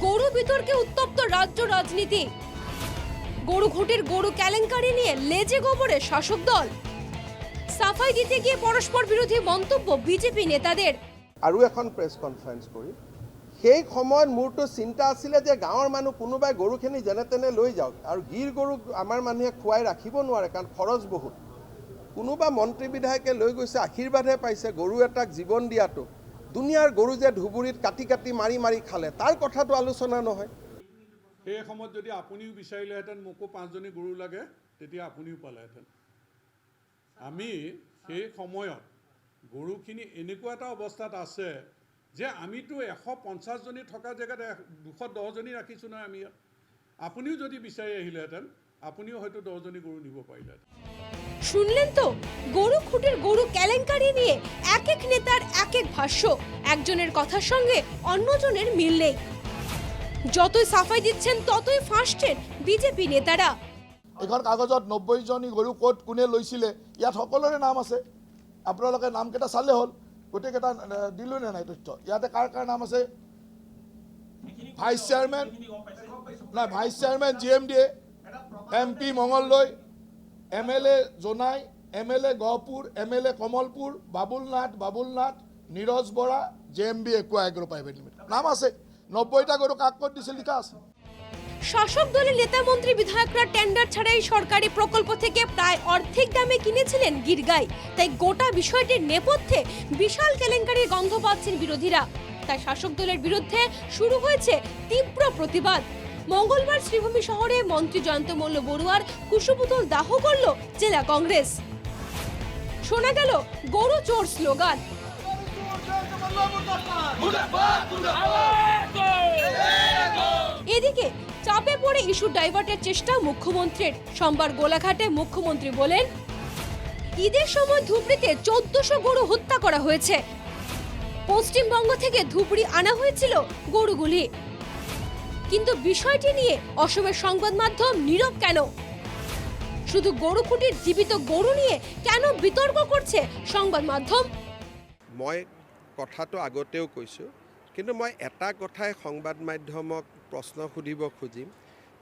গরু বিতর্কে উত্তপ্ত রাজ্য রাজনীতি। গরু ঘুটের গরু কেলেঙ্কারি নিয়ে লেজে গোবরে শাসক দল। সাফাই দিতে গিয়ে পরস্পর বিরোধী মন্তব্য বিজেপি নেতাদের। আৰু এখন প্ৰেছ কনফাৰেঞ্চ কৰি সেই সময়ত মোৰতো চিন্তা আছিলে যে গাঁৱৰ মানুহ কোনোবাই গৰুখিনি যেনে তেনে লৈ যাওক আৰু গিৰ গৰুক আমাৰ মানুহে খুৱাই ৰাখিব নোৱাৰে কাৰণ খৰচ বহুত। কোনোবা মন্ত্ৰী বিধায়কে লৈ গৈছে, আশীৰ্বাদহে পাইছে গৰু এটাক জীৱন দিয়াটো। দুনিয়াৰ গৰু যে ধুবুৰীত কাটি কাটি মাৰি মাৰি খালে তাৰ কথাটো আলোচনা নহয়। সেই সময়ত যদি আপুনিও বিচাৰিলেহেঁতেন মোকো পাঁচজনী গৰু লাগে তেতিয়া আপুনিও পালেহেঁতেন। আমি সেই সময়ত গৰুখিনি এনেকুৱা এটা অৱস্থাত আছে যে আমিতো এশ পঞ্চাছজনী থকা জেগাত দুশ দহজনী ৰাখিছোঁ নহয় আমি ইয়াত। আপুনিও যদি বিচাৰি আহিলেহেঁতেন আপুনিও হয়তো দহজনী গৰু নিব পাৰিলেহেঁতেন শুনলেন তো? গরু খুঁটির গরু কেলেঙ্কারি নিয়ে এক এক নেতার এক এক ভাষ্য। একজনের কথার সঙ্গে অন্যজনের মিল নেই। যতই সাফাই দিচ্ছেন ততই ফাঁসছেন বিজেপি নেতারা। এখন কাগজত নব্বৈজনী গৰু ক'ত কোনে লৈছিলে ইয়াত সকলোৰে নাম আছে। আপোনালোকে নামকেইটা চালে হ'ল গোটেইকেইটা দিলোঁ নে নাই তথ্য? ইয়াতে কাৰ কাৰ নাম আছে? ভাইচ চেয়াৰমেন নাই vice chairman G M D A M P Mangaldoi M L A Jonai M L A Gohpur M L A Kamalpur Babul Nath Babul Nath J M B aqua agro limited. নাম আছে। নব্বৈটা গৰু কাক দিছে লিখা আছে। শাসক দলের নেতা মন্ত্রী বিধায়করা টেন্ডার ছাড়াই সরকারি প্রকল্প থেকে প্রায় অর্ধেক দামে কিনেছিলেন গিরগাই। তাই গোটা বিষয়টির নেপথ্যে বিশাল কেলেঙ্কারির গন্ধ পাচ্ছেন বিরোধীরা। তাই শাসক দলের বিরুদ্ধে শুরু হয়েছে তীব্র প্রতিবাদ। মঙ্গলবার শ্রীভূমি শহরে মন্ত্রী জয়ন্ত মল্ল বড়ুয়ার কুশপুতল দাহ করল জেলা কংগ্রেস। শোনা গেল, গরু চোর স্লোগান। এদিকে, চাপে পড়ে ইস্যু ডাইভার্টের চেষ্টা মুখ্যমন্ত্রীর। সোমবার গোলাঘাটে মুখ্যমন্ত্রী বলেন, ঈদের সময় ধুবড়িতে চোদ্দশো গরু হত্যা করা হয়েছে। পশ্চিমবঙ্গ থেকে ধুবড়ি আনা হয়েছিল গরুগুলি। কিন্তু বিষয়টি নিয়ে অসমের সংবাদ মাধ্যম নীরব কেন? শুধু গরু খুঁটির জীবিত গরু নিয়ে কেন বিতর্ক করছে সংবাদ মাধ্যম? মই কথাটো আগতেও কৈছোঁ, কিন্তু মই এটা কথাই সংবাদ মাধ্যমক প্ৰশ্ন সুধিব খুজিম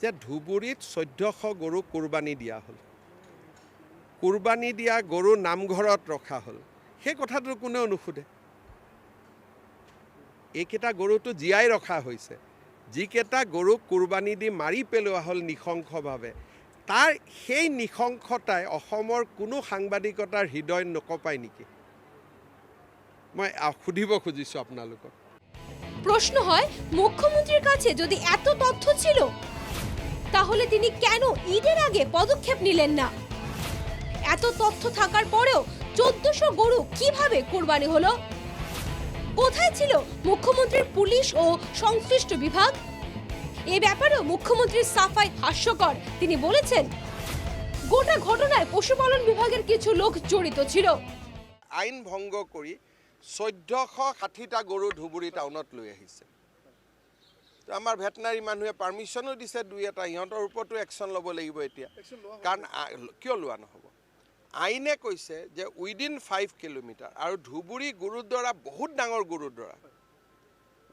যে ধুবুৰীত চৈধ্যশ গৰু কোৰবানী দিয়া হ'ল। কোৰবানী দিয়া গৰু নামঘৰত ৰখা হ'ল, সেই কথাটো কোনেও নুসুধে। এইকেইটা গৰুটো জীয়াই ৰখা হৈছে। যিকেইটা গৰুক কোৰবানী দি মাৰি পেলোৱা হ'ল নৃশংসভাৱে তাৰ সেই নৃশংসতাই অসমৰ কোনো সাংবাদিকতাৰ হৃদয় নকঁপায় নেকি? মই সুধিব খুজিছোঁ আপোনালোকক। প্রশ্ন হয় মুখ্যমন্ত্রীর কাছে যদি এত তথ্য ছিল, তাহলে তিনি কেন ঈদের আগে পদক্ষেপ নিলেন না? এত তথ্য থাকার পরেও চোদ্দশো গরু কীভাবে কোরবানি হলো? কোথায় ছিল মুখ্যমন্ত্রীর পুলিশ ও সংশ্লিষ্ট বিভাগ? এ ব্যাপারেও মুখ্যমন্ত্রীর সাফাই হাস্যকর। তিনি বলেছেন গোটা ঘটনায় পশুপালন বিভাগের কিছু লোক জড়িত ছিল। আইন ভংগ কৰি চৈধ্যশ ষাঠিটা গৰু ধুবুৰী টাউনত লৈ আহিছে। তো আমাৰ ভেটেনাৰী মানুহে পাৰ্মিশ্যনো দিছে দুই এটা। সিহঁতৰ ওপৰতো একশ্যন ল'ব লাগিব এতিয়া। কাৰণ কিয় লোৱা নহ'ব? আইনে কৈছে যে উইদিন ফাইভ কিলোমিটাৰ আৰু ধুবুৰী গুৰুদ্বাৰা বহুত ডাঙৰ gurdwara.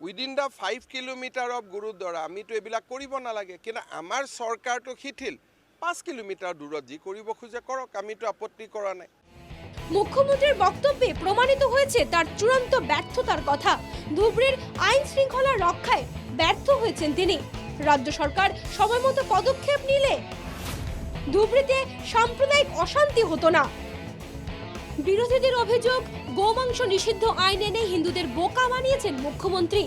Within the five kilometre of gurdwara, আমিতো এইবিলাক কৰিব নালাগে, কিন্তু আমাৰ চৰকাৰটো শিথিল। পাঁচ কিলোমিটাৰ দূৰত যি কৰিব খোজে কৰক, আমিতো আপত্তি কৰা নাই। মুখ্যমন্ত্রীর বক্তব্যে প্রমাণিত হয়েছে তার চূড়ান্ত ব্যর্থতার কথা। ধুবড়ির আইন শৃঙ্খলা রক্ষায় ব্যর্থ হয়েছেন তিনি। রাজ্য সরকার সময় মতো পদক্ষেপ নিলে ধুবড়িতে সাম্প্রদায়িক অশান্তি হতো না। বিরোধীদের অভিযোগ, গোমাংস নিষিদ্ধ আইন এনে হিন্দুদের বোকা বানিয়েছেন মুখ্যমন্ত্রী।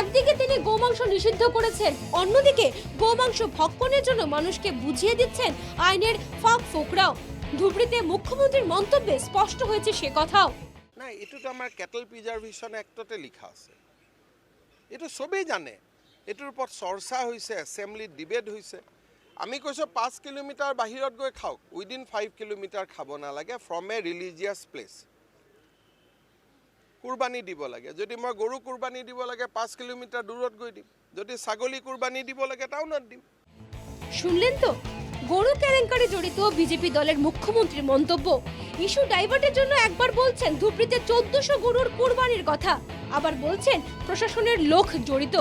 একদিকে তিনি গোমাংস নিষিদ্ধ করেছেন, অন্যদিকে গোমাংস ভক্ষণের জন্য মানুষকে বুঝিয়ে দিচ্ছেন আইনের ফাঁক ফোকরাও। ধুবড়িতে মুখ্যমন্ত্রীর মন্তব্যে স্পষ্ট হয়েছে সে কথাও। না নাই এইটোতো আমার কেটল প্ৰিজাৰ্ভেশ্যন এক্টতে লিখা আছে। এইটো চবেই জানে। এইটোৰ ওপৰত চৰ্চা হৈছে এছেম্বলিত ডিবেট হৈছে আমি কৈছোঁ পাঁচ কিলোমিটাৰ বাহিৰত গৈ খাওক, উইদিন ফাইভ কিলোমিটাৰ খাব নালাগে ফ্ৰম এ ৰিলিজিয়াছ প্লেচ কোৰবানী দিব লাগে, যদি মই গৰু কোৰবানী দিব লাগে, পাঁচ কিলোমিটাৰ দূৰত গৈ দিম, যদি ছাগলী কোৰবানী দিব লাগে, টাউনত দিম। শুনলেন তো? গরু কেলেঙ্কারি জড়িত বিজেপি দলের মুখ্যমন্ত্রীর মন্তব্য। ইস্যু ডাইভার্টের জন্য একবার বলছেন ধুবড়িতে চোদ্দশো গরুর কুরবানির কথা। আবার বলছেন প্রশাসনের লোক জড়িত।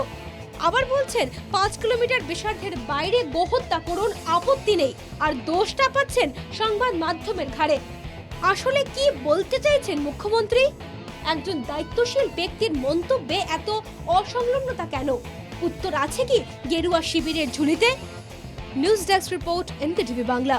আবার বলছেন, পাঁচ কিলোমিটার বিসার্ধের বাইরে গোহত্যা করুন আপত্তি নেই। আর দোষটা পাচ্ছেন সংবাদ মাধ্যমের ঘাড়ে। আসলে কি বলতে চাইছেন মুখ্যমন্ত্রী? একজন দায়িত্বশীল ব্যক্তির মন্তব্যে এত অসংলগ্নতা কেন? উত্তর আছে কি গেরুয়া শিবিরের ঝুলিতে? News desk report NKTV Bangla.